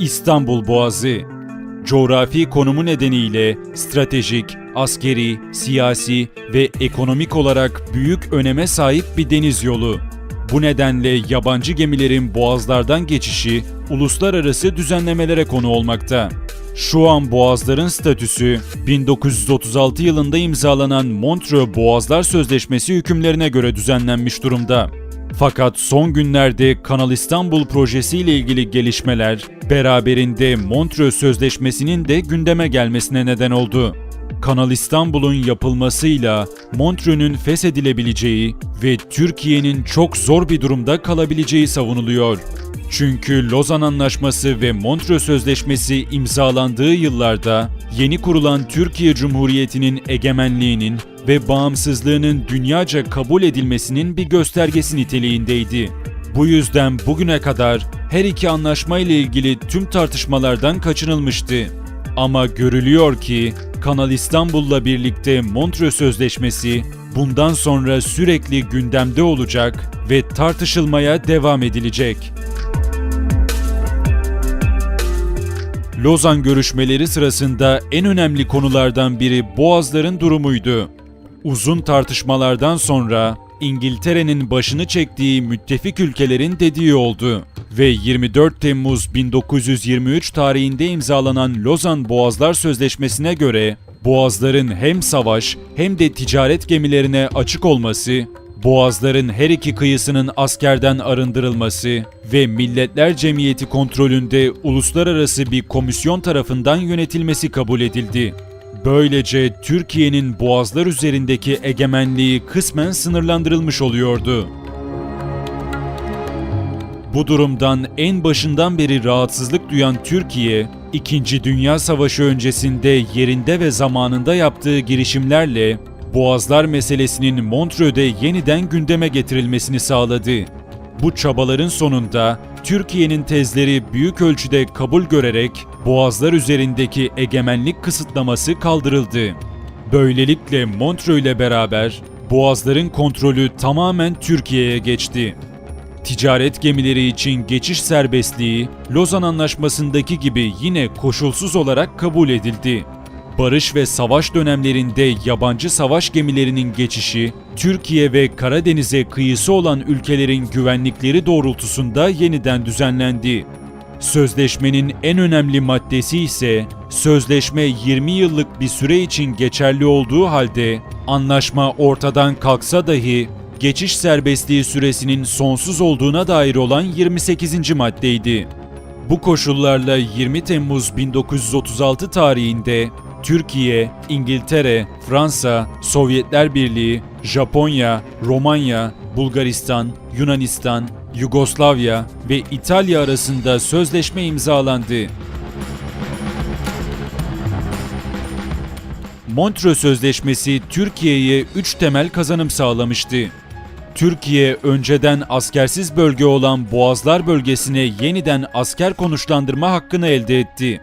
İstanbul Boğazı Coğrafi konumu nedeniyle stratejik, askeri, siyasi ve ekonomik olarak büyük öneme sahip bir deniz yolu. Bu nedenle yabancı gemilerin boğazlardan geçişi uluslararası düzenlemelere konu olmakta. Şu an boğazların statüsü 1936 yılında imzalanan Montreux Boğazlar Sözleşmesi hükümlerine göre düzenlenmiş durumda. Fakat son günlerde Kanal İstanbul projesi ile ilgili gelişmeler beraberinde Montreux Sözleşmesi'nin de gündeme gelmesine neden oldu. Kanal İstanbul'un yapılmasıyla Montreux'ün feshedilebileceği ve Türkiye'nin çok zor bir durumda kalabileceği savunuluyor. Çünkü Lozan Anlaşması ve Montreux Sözleşmesi imzalandığı yıllarda yeni kurulan Türkiye Cumhuriyeti'nin egemenliğinin ve bağımsızlığının dünyaca kabul edilmesinin bir göstergesi niteliğindeydi. Bu yüzden bugüne kadar her iki anlaşma ile ilgili tüm tartışmalardan kaçınılmıştı. Ama görülüyor ki Kanal İstanbul'la birlikte Montreux Sözleşmesi bundan sonra sürekli gündemde olacak ve tartışılmaya devam edilecek. Lozan görüşmeleri sırasında en önemli konulardan biri Boğazların durumuydu. Uzun tartışmalardan sonra İngiltere'nin başını çektiği müttefik ülkelerin dediği oldu ve 24 Temmuz 1923 tarihinde imzalanan Lozan Boğazlar Sözleşmesi'ne göre boğazların hem savaş hem de ticaret gemilerine açık olması, boğazların her iki kıyısının askerden arındırılması ve Milletler Cemiyeti kontrolünde uluslararası bir komisyon tarafından yönetilmesi kabul edildi. Böylece Türkiye'nin boğazlar üzerindeki egemenliği kısmen sınırlandırılmış oluyordu. Bu durumdan en başından beri rahatsızlık duyan Türkiye, İkinci Dünya Savaşı öncesinde yerinde ve zamanında yaptığı girişimlerle Boğazlar meselesinin Montreux'de yeniden gündeme getirilmesini sağladı. Bu çabaların sonunda Türkiye'nin tezleri büyük ölçüde kabul görerek Boğazlar üzerindeki egemenlik kısıtlaması kaldırıldı. Böylelikle Montreux ile beraber Boğazların kontrolü tamamen Türkiye'ye geçti. Ticaret gemileri için geçiş serbestliği Lozan Anlaşması'ndaki gibi yine koşulsuz olarak kabul edildi. Barış ve savaş dönemlerinde yabancı savaş gemilerinin geçişi, Türkiye ve Karadeniz'e kıyısı olan ülkelerin güvenlikleri doğrultusunda yeniden düzenlendi. Sözleşmenin en önemli maddesi ise sözleşme 20 yıllık bir süre için geçerli olduğu halde anlaşma ortadan kalksa dahi geçiş serbestliği süresinin sonsuz olduğuna dair olan 28. maddeydi. Bu koşullarla 20 Temmuz 1936 tarihinde Türkiye, İngiltere, Fransa, Sovyetler Birliği, Japonya, Romanya, Bulgaristan, Yunanistan, Yugoslavya ve İtalya arasında sözleşme imzalandı. Montreux Sözleşmesi Türkiye'ye 3 temel kazanım sağlamıştı. Türkiye önceden askersiz bölge olan Boğazlar bölgesine yeniden asker konuşlandırma hakkını elde etti.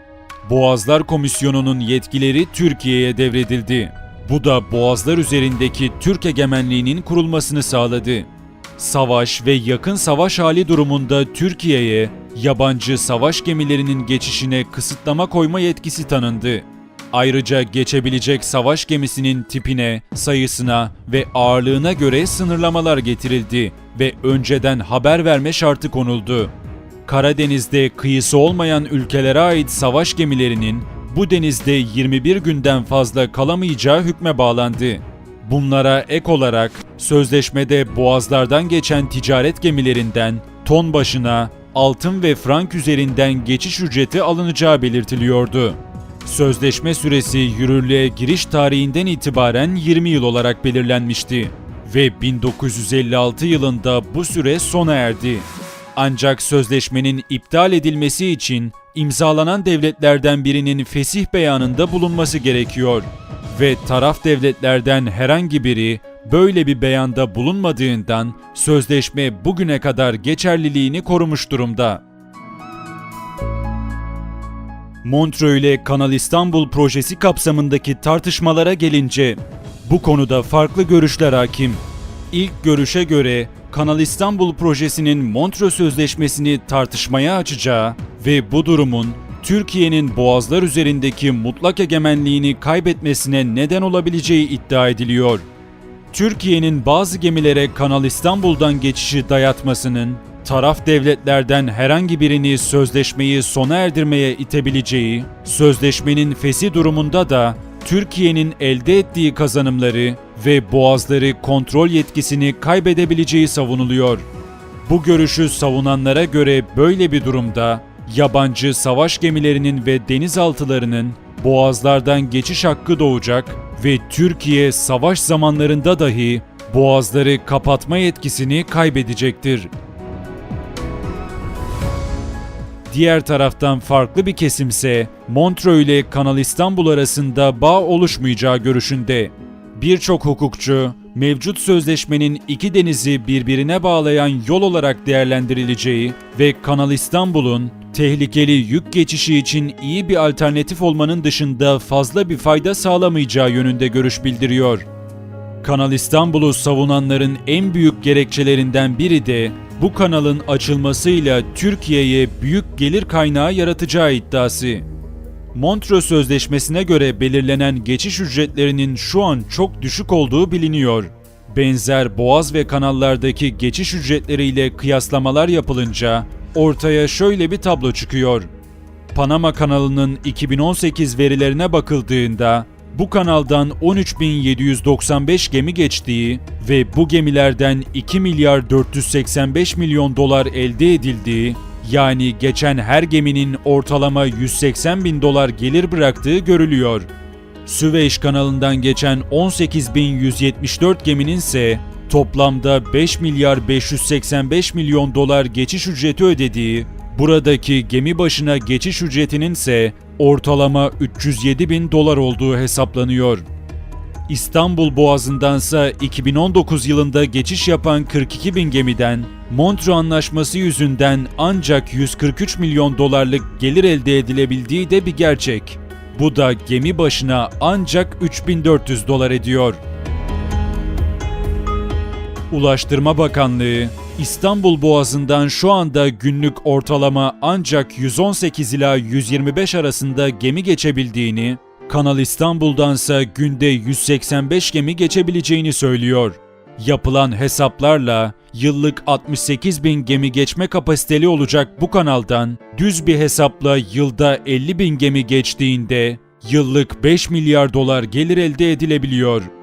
Boğazlar Komisyonu'nun yetkileri Türkiye'ye devredildi. Bu da Boğazlar üzerindeki Türk egemenliğinin kurulmasını sağladı. Savaş ve yakın savaş hali durumunda Türkiye'ye yabancı savaş gemilerinin geçişine kısıtlama koyma yetkisi tanındı. Ayrıca geçebilecek savaş gemisinin tipine, sayısına ve ağırlığına göre sınırlamalar getirildi ve önceden haber verme şartı konuldu. Karadeniz'de kıyısı olmayan ülkelere ait savaş gemilerinin bu denizde 21 günden fazla kalamayacağı hükme bağlandı. Bunlara ek olarak sözleşmede boğazlardan geçen ticaret gemilerinden ton başına altın ve frank üzerinden geçiş ücreti alınacağı belirtiliyordu. Sözleşme süresi yürürlüğe giriş tarihinden itibaren 20 yıl olarak belirlenmişti ve 1956 yılında bu süre sona erdi. Ancak sözleşmenin iptal edilmesi için imzalanan devletlerden birinin fesih beyanında bulunması gerekiyor ve taraf devletlerden herhangi biri böyle bir beyanda bulunmadığından sözleşme bugüne kadar geçerliliğini korumuş durumda. Montreux ile Kanal İstanbul projesi kapsamındaki tartışmalara gelince bu konuda farklı görüşler hakim. İlk görüşe göre Kanal İstanbul projesinin Montreux Sözleşmesi'ni tartışmaya açacağı ve bu durumun Türkiye'nin boğazlar üzerindeki mutlak egemenliğini kaybetmesine neden olabileceği iddia ediliyor. Türkiye'nin bazı gemilere Kanal İstanbul'dan geçişi dayatmasının taraf devletlerden herhangi birini sözleşmeyi sona erdirmeye itebileceği, sözleşmenin fesi durumunda da Türkiye'nin elde ettiği kazanımları ve boğazları kontrol yetkisini kaybedebileceği savunuluyor. Bu görüşü savunanlara göre böyle bir durumda yabancı savaş gemilerinin ve denizaltılarının boğazlardan geçiş hakkı doğacak ve Türkiye savaş zamanlarında dahi boğazları kapatma yetkisini kaybedecektir. Diğer taraftan farklı bir kesimse Montreux ile Kanal İstanbul arasında bağ oluşmayacağı görüşünde. Birçok hukukçu mevcut sözleşmenin iki denizi birbirine bağlayan yol olarak değerlendirileceği ve Kanal İstanbul'un tehlikeli yük geçişi için iyi bir alternatif olmanın dışında fazla bir fayda sağlamayacağı yönünde görüş bildiriyor. Kanal İstanbul'u savunanların en büyük gerekçelerinden biri de bu kanalın açılmasıyla Türkiye'ye büyük gelir kaynağı yaratacağı iddiası. Montreux Sözleşmesi'ne göre belirlenen geçiş ücretlerinin şu an çok düşük olduğu biliniyor. Benzer boğaz ve kanallardaki geçiş ücretleriyle kıyaslamalar yapılınca ortaya şöyle bir tablo çıkıyor. Panama kanalının 2018 verilerine bakıldığında bu kanaldan 13.795 gemi geçtiği ve bu gemilerden 2 milyar 485 milyon dolar elde edildiği, yani geçen her geminin ortalama 180 bin dolar gelir bıraktığı görülüyor. Süveyş kanalından geçen 18.174 geminin ise toplamda 5 milyar 585 milyon dolar geçiş ücreti ödediği, buradaki gemi başına geçiş ücretinin ise ortalama 307 bin dolar olduğu hesaplanıyor. İstanbul Boğazı'ndansa 2019 yılında geçiş yapan 42 bin gemiden Montreux Anlaşması yüzünden ancak 143 milyon dolarlık gelir elde edilebildiği de bir gerçek. Bu da gemi başına ancak 3400 dolar ediyor. Ulaştırma Bakanlığı, İstanbul Boğazı'ndan şu anda günlük ortalama ancak 118 ila 125 arasında gemi geçebildiğini, Kanal İstanbul'dansa günde 185 gemi geçebileceğini söylüyor. Yapılan hesaplarla yıllık 68 bin gemi geçme kapasiteli olacak bu kanaldan düz bir hesapla yılda 50 bin gemi geçtiğinde yıllık 5 milyar dolar gelir elde edilebiliyor.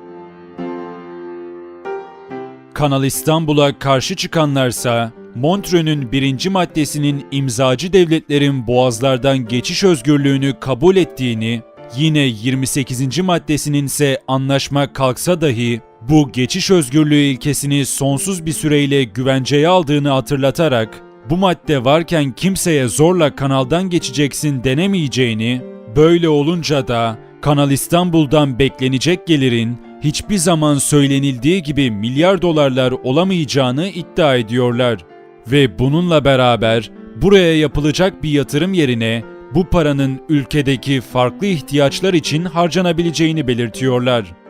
Kanal İstanbul'a karşı çıkanlarsa Montreux'ün birinci maddesinin imzacı devletlerin boğazlardan geçiş özgürlüğünü kabul ettiğini, yine 28. maddesinin ise anlaşma kalksa dahi bu geçiş özgürlüğü ilkesini sonsuz bir süreyle güvenceye aldığını hatırlatarak bu madde varken kimseye zorla kanaldan geçeceksin denemeyeceğini, böyle olunca da Kanal İstanbul'dan beklenecek gelirin hiçbir zaman söylenildiği gibi milyar dolarlar olamayacağını iddia ediyorlar. Ve bununla beraber buraya yapılacak bir yatırım yerine bu paranın ülkedeki farklı ihtiyaçlar için harcanabileceğini belirtiyorlar.